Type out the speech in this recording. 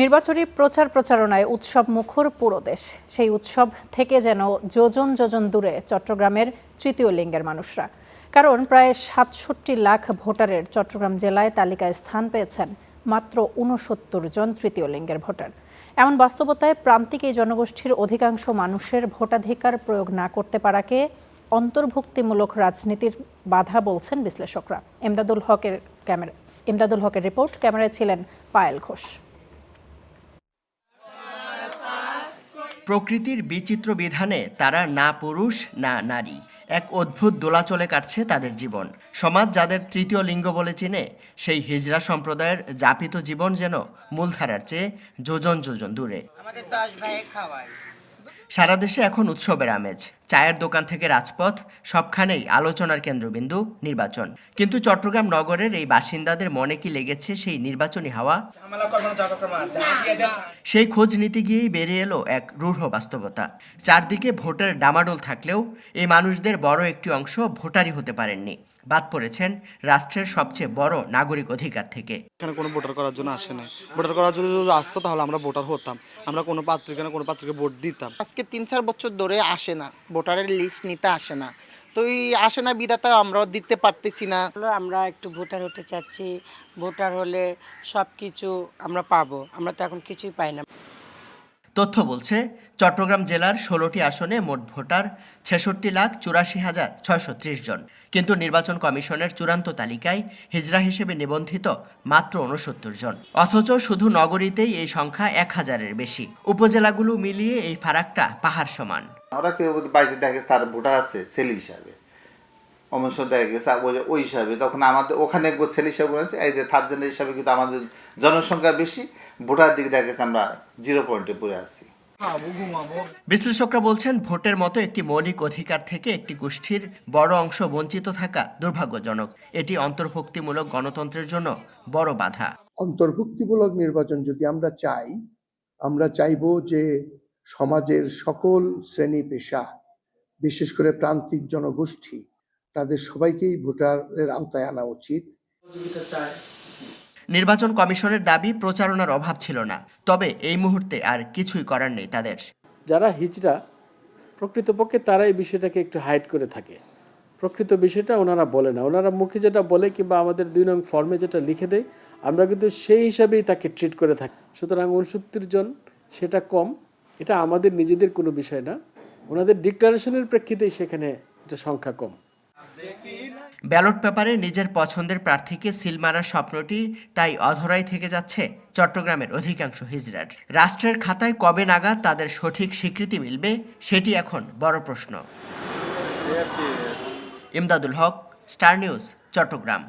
নির্বাচনী প্রচার প্রচারণায় উৎসব মুখর পুরো দেশ। সেই উৎসব থেকে যেন যোজন যোজন দূরে চট্টগ্রামের তৃতীয় লিঙ্গের মানুষরা। কারণ প্রায় সাতষট্টি লাখ ভোটারের চট্টগ্রাম জেলায় তালিকায় স্থান পেয়েছেন মাত্র উনসত্তর জন তৃতীয় লিঙ্গের ভোটার। এমন বাস্তবতায় প্রান্তিক এই জনগোষ্ঠীর অধিকাংশ মানুষের ভোটাধিকার প্রয়োগ না করতে পারাকে অন্তর্ভুক্তিমূলক রাজনীতির বাধা বলছেন বিশ্লেষকরা। এমদাদুল হকের ক্যামেরা এমদাদুল হকের রিপোর্ট, ক্যামেরায় ছিলেন পায়েল ঘোষ। প্রকৃতির বিচিত্র বিধানে তারা না পুরুষ না নারী। এক অদ্ভুত দোলা চলে কাটছে তাদের জীবন। সমাজ যাদের তৃতীয় লিঙ্গ বলে চিনে সেই হিজরা সম্প্রদায়ের যাপিত জীবন যেন মূলধারার চেয়ে যোজন যোজন দূরে। আমাদের খাওয়ায়। সারা দেশে এখন উৎসবের আমেজ। চায়ের দোকান থেকে রাজপথ সবখানেই আলোচনার কেন্দ্রবিন্দু নির্বাচন। কিন্তু চট্টগ্রাম নগরের এই বাসিন্দাদের মনে কি লেগেছে সেই নির্বাচনী হাওয়া? না সেই খোঁজ নিতে গিয়েই বেরিয়ে এলো এক রূঢ় বাস্তবতা। চারদিকে ভোটের ডামাডোল থাকলেও এই মানুষদের বড় একটি অংশ ভোটারই হতে পারেননি। বাদ পড়েছেন রাষ্ট্রের সবচেয়ে বড় নাগরিক অধিকার থেকে। এখানে কোনো ভোটার করার জন্য আসে নাই। ভোটার করার জন্য যদি আসতো তাহলে আমরা ভোটার হতাম। আমরা কোনো পাত্রিকা না কোনো পাত্রিকে ভোট দিতাম। আজকে তিন চার বছর ধরে আসে না। ভোটারের লিস্ট নিতে আসে না। তো এই আসে না বিধাতা আমরাও দিতে পারতেছি না। হলো আমরা একটু ভোটার হতে চাচ্ছি ভোটার হলে সব কিছু আমরা পাবো আমরা তো এখন কিছুই পাই না। তথ্য বলছে চট্টগ্রাম জেলার ষোলোটি আসনে মোট ভোটার ছেষট্টি লাখ চুরাশি হাজার ছয়শো ত্রিশ জন। কিন্তু নির্বাচন কমিশনের চূড়ান্ত তালিকায় হিজড়া হিসেবে নিবন্ধিত মাত্র উনসত্তর জন। অথচ শুধু নগরীতেই এই সংখ্যা এক হাজারের বেশি। উপজেলাগুলো মিলিয়ে এই ফারাকটা পাহাড় সমান। ওরা কেউ বাইরে দেখা গেছে তার ভোটার আছে ছেলে হিসাবে। অমন সময় দেখা গেছে ওই- হিসাবে। তখন আমাদের ওখানে ছেলে হিসাবে বলেছে এই যে থার্ড জেনারেল হিসাবে কিন্তু আমাদের জনসংখ্যা বেশি ভোটার দিকে দেখা গেছে আমরা জিরো পয়েন্টে পড়ে আছি। বিশ্লেষকরা বলছেন ভোটের মতো একটি মৌলিক অধিকার থেকে একটি গোষ্ঠীর বড় অংশ বঞ্চিত থাকা দুর্ভাগ্যজনক। এটি অন্তর্ভুক্তিমূলক গণতন্ত্রের জন্য বড় বাধা। অন্তর্ভুক্তিমূলক নির্বাচন যদি আমরা চাই আমরা চাইব যে সমাজের সকল শ্রেণি পেশা বিশেষ করে প্রান্তিক জনগোষ্ঠী তাদের সবাইকেই ভোটারের আওতায় আনা উচিত। নির্বাচন কমিশনের দাবি প্রচারণার অভাব ছিল না তবে এই মুহূর্তে আর কিছুই করার নেই তাদের। যারা হিজড়া প্রকৃতপক্ষে তারা এই বিষয়টাকে একটু হাইড করে থাকে। প্রকৃত বিষয়টা ওনারা বলে না। ওনারা মুখে যেটা বলে কিংবা আমাদের দুই নং ফর্মে যেটা লিখে দেয় আমরা কিন্তু সেই হিসাবেই তাকে ট্রিট করে থাকি। সুতরাং উনসত্তর জন সেটা কম এটা আমাদের নিজেদের কোনো বিষয় না। ওনাদের ডিক্লারেশনের প্রেক্ষিতেই সেখানে এটা সংখ্যা কম। ব্যালট পেপারে নিজের পছন্দের প্রার্থীকে সিল মারার স্বপ্নটি তাই অধরাই থেকে যাচ্ছে চট্টগ্রামের অধিকাংশ হিজড়ার। রাষ্ট্রের খাতায় কবে নাগাদ তাদের সঠিক স্বীকৃতি মিলবে, সেটি এখন বড় প্রশ্ন। Imdadul Haque, star news, Chattogram.